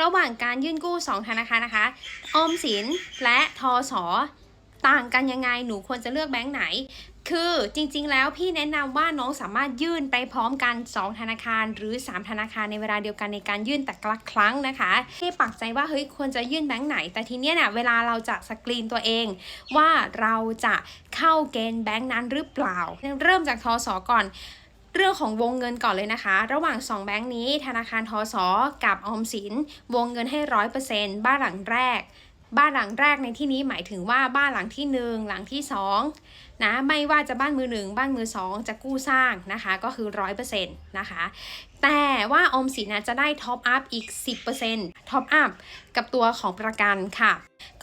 ระหว่างการยื่นกู้ 2 ธนาคารนะคะ ออมสินและทอสอต่างกันยังไงหนูควรจะเลือกแบงค์ไหน คือจริงๆ แล้วพี่แนะนำว่าน้องสามารถยื่นไปพร้อมกัน 2 ธนาคาร หรือ 3 ธนาคารในเวลาเดียวกันในการยื่นแต่ละครั้งนะคะที่ปักใจว่าเฮ้ยควรจะยื่นแบงค์ไหน แต่ทีเนี้ยเนี่ยเวลาเราจะสกรีนตัวเอง ว่าเราจะเข้าเกณฑ์แบงค์นั้นหรือเปล่า เริ่มจากทอสอก่อน เรื่องของวงเงินก่อนเลยนะคะ ระหว่าง 2 แบงค์นี้ธนาคารทสกับออมสิน วงเงินให้ร้อยเปอร์เซ็นต์บ้านหลังแรก บ้านหลังแรกในที่นี้หมายถึงว่าบ้านหลังที่ 1 หลังที่ 2 นะไม่ว่าจะบ้านมือหนึ่งบ้านมือสองจะกู้สร้างนะคะก็คือร้อยเปอร์เซ็นต์นะคะแต่ว่าอมสินนะจะได้ท็อปอัพอีก 10%ท็อปอัพกับตัวของประกันค่ะ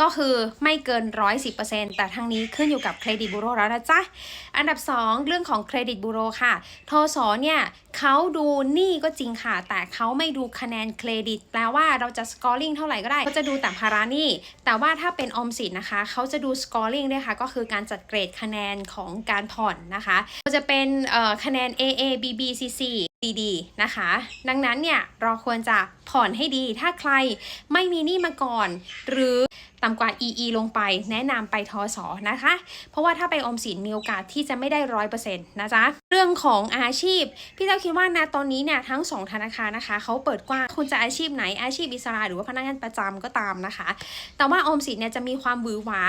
ก็คือไม่เกิน 110%แต่ทั้งนี้ขึ้นอยู่กับเครดิตบูโรแล้วนะจ๊ะ อันดับ 2 เรื่องของเครดิตบูโรค่ะ ทศเนี่ยเขาดูหนี้ก็จริงค่ะ แต่เขาไม่ดูคะแนนเครดิต แปลว่าเราจะสกอร์ลิงเท่าไหร่ก็ได้เขาจะดูแต่ภาระหนี้แต่ว่าถ้าเป็นออมสินนะคะ เขาจะดูสกอร์ลิงด้วยค่ะ ก็คือการจัดเกรดคะแนนของการผ่อนนะคะก็จะเป็นคะแนน AA BB CC DD นะคะ ดังนั้นเนี่ยเราควรจะผ่อนให้ดีถ้าใครไม่มีหนี้มาก่อน หรือ ต่ำกว่า EE ลงไป แนะนำไปทอสอนะคะ เพราะว่าถ้าไปออมสินมีโอกาสที่จะไม่ได้ร้อยเปอร์เซ็นต์นะจ๊ะ เรื่องของอาชีพ พี่เจ้าคิดว่านะตอนนี้เนี่ยทั้งสองธนาคารนะคะเขาเปิดกว้างคุณจะอาชีพไหนอาชีพอิสระหรือว่าพนักงานประจำก็ตามนะคะ แต่ว่าออมสินเนี่ยจะมีความหวือหวา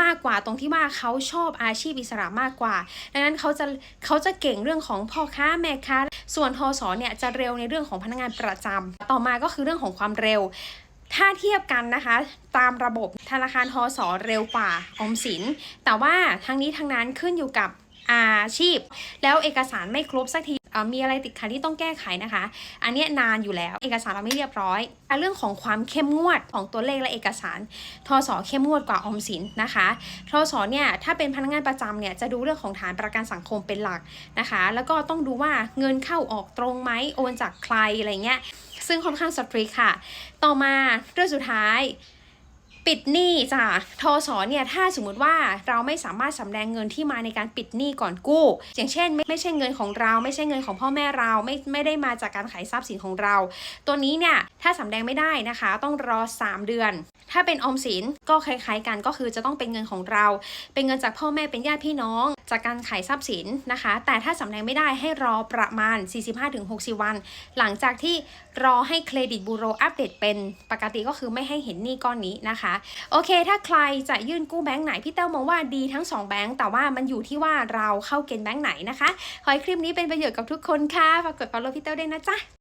มากกว่าตรงที่ว่าเขาชอบอาชีพอิสระมากกว่า ดังนั้นเขาจะเขาจะเก่งเรื่องของพ่อค้าแม่ค้าส่วนทศเนี่ยจะเร็วในเรื่องของพนักงานประจำต่อมาก็คือเรื่องของความเร็ว ถ้าเทียบกันนะคะตามระบบธนาคารทสเร็วกว่าออมสิน แต่ว่าทั้งนี้ทั้งนั้นขึ้นอยู่กับอาชีพ แล้วเอกสารไม่ครบสักทีมีอะไรติดขัดที่ต้องแก้ไขนะคะ อันนี้นานอยู่แล้ว เอกสารเราไม่เรียบร้อยอเรื่องของความเข้มงวดของตัวเลขและเอกสารทศเข้มงวดกว่าออมสินนะคะทศเนี่ยถ้าเป็นพนักงานประจำเนี่ยจะดูเรื่องของฐานประกันสังคมเป็นหลักนะคะ แล้วก็ต้องดูว่าเงินเข้าออกตรงไหมโอนจากใครอะไรเงี้ย ซึ่งค่อนข้างสตรีค่ะ ต่อมาเรื่องสุดท้าย ปิดหนี้จ้ะทศเนี่ยถ้าสมมุติว่าเราไม่สามารถสำแดงเงินที่มาในการปิดหนี้ก่อนกู้ อย่างเช่นไม่ไม่ใช่เงินของเราไม่ใช่เงินของพ่อแม่เราไม่ไม่ได้มาจากการขายทรัพย์สินของเรา ตัวนี้เนี่ยถ้าสำแดงไม่ได้นะคะ ต้องรอ 3 เดือน ถ้าเป็นออมสินก็คล้ายๆกันก็คือจะต้องเป็นเงินของเรา เป็นเงินจากพ่อแม่เป็นญาติพี่น้อง จากการขายทรัพย์สินนะคะ แต่ถ้าสำแดงไม่ได้ให้รอประมาณ 45-60 วัน หลังจากที่รอให้เครดิตบูโรอัปเดตเป็นปกติก็คือไม่ให้เห็นหนี้ก้อนนี้นะคะนะคะโอเค ถ้าใครจะยื่นกู้แบงค์ไหนพี่เต้ามองว่าดีทั้ง 2 แบงค์แต่ว่ามันอยู่ที่ว่าเราเข้าเกณฑ์แบงค์ไหนนะคะ ขอให้คลิปนี้เป็นประโยชน์กับทุกคนค่ะฝากกด follow พี่เต้าด้วยนะจ๊ะ